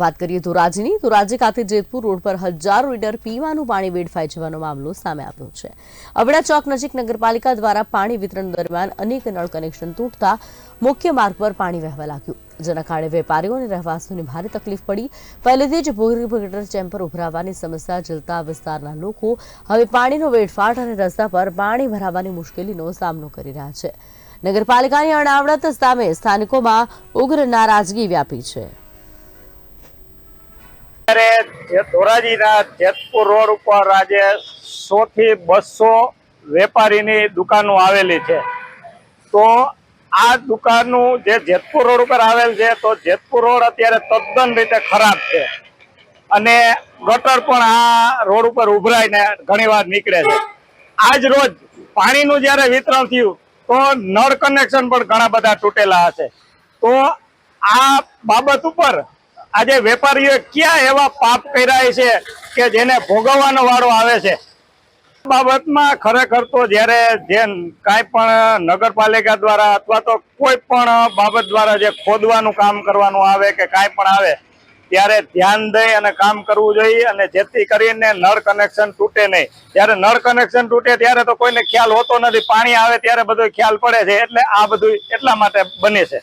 વાત કરીએ ધોરાજીની. ધોરાજી ખાતે જેતપુર રોડ પર હજારો લીટર પીવાનું પાણી વેડફાઈ જવાનો મામલો સામે આવ્યો છે. અબડા ચોક નજીક નગરપાલિકા દ્વારા પાણી વિતરણ દરમિયાન અનેક નળ કનેક્શન તૂટતા મુખ્ય માર્ગ પર પાણી વહેવા લાગ્યું. જેના કારણે વેપારીઓ અને રહેવાસીઓને ભારે તકલીફ પડી. પહેલેથી જ ભોગરી ગટર ચેમ્પર ઉભરાવાની સમસ્યા ઝીલતા વિસ્તારના લોકો હવે પાણીનો વેડફાટ અને રસ્તા પર પાણી ભરાવાની મુશ્કેલીનો સામનો કરી રહ્યા છે. નગરપાલિકાની અણાવડત સામે સ્થાનિકોમાં ઉગ્ર નારાજગી વ્યાપી છે. અત્યારે ધોરાજીના જેતપુર રોડ ઉપર આજે સો થી બસો વેપારીની દુકાનો આવેલી છે. તો આ દુકાનનું જે જેતપુર રોડ ઉપર આવેલ છે, તો જેતપુર રોડ અત્યારે તદ્દન રીતે ખરાબ છે. અને ગટર પણ આ રોડ ઉપર ઉભરાઈને ઘણી વાર નીકળે છે. આજ રોજ પાણીનું જ્યારે વિતરણ થયું, તો નળ કનેક્શન પણ ઘણા બધા તૂટેલા હશે. તો આ બાબત ઉપર આજે વેપારીઓએ ક્યાં એવા પાપ કર્યા છે કે જેને ભોગવવાનો વારો આવે છે? બાબતમાં ખરેખર તો જ્યારે જે કાંઈ પણ નગરપાલિકા દ્વારા અથવા તો કોઈ પણ બાબત દ્વારા જે ખોદવાનું કામ કરવાનું આવે કે કાંઈ પણ આવે, ત્યારે ધ્યાન દઈ અને કામ કરવું જોઈએ અને જેથી કરીને નળ કનેક્શન તૂટે નહીં. જ્યારે નળ કનેક્શન તૂટે ત્યારે તો કોઈને ખ્યાલ હોતો નથી. પાણી આવે ત્યારે બધો ખ્યાલ પડે છે. એટલે આ બધું એટલા માટે બને છે.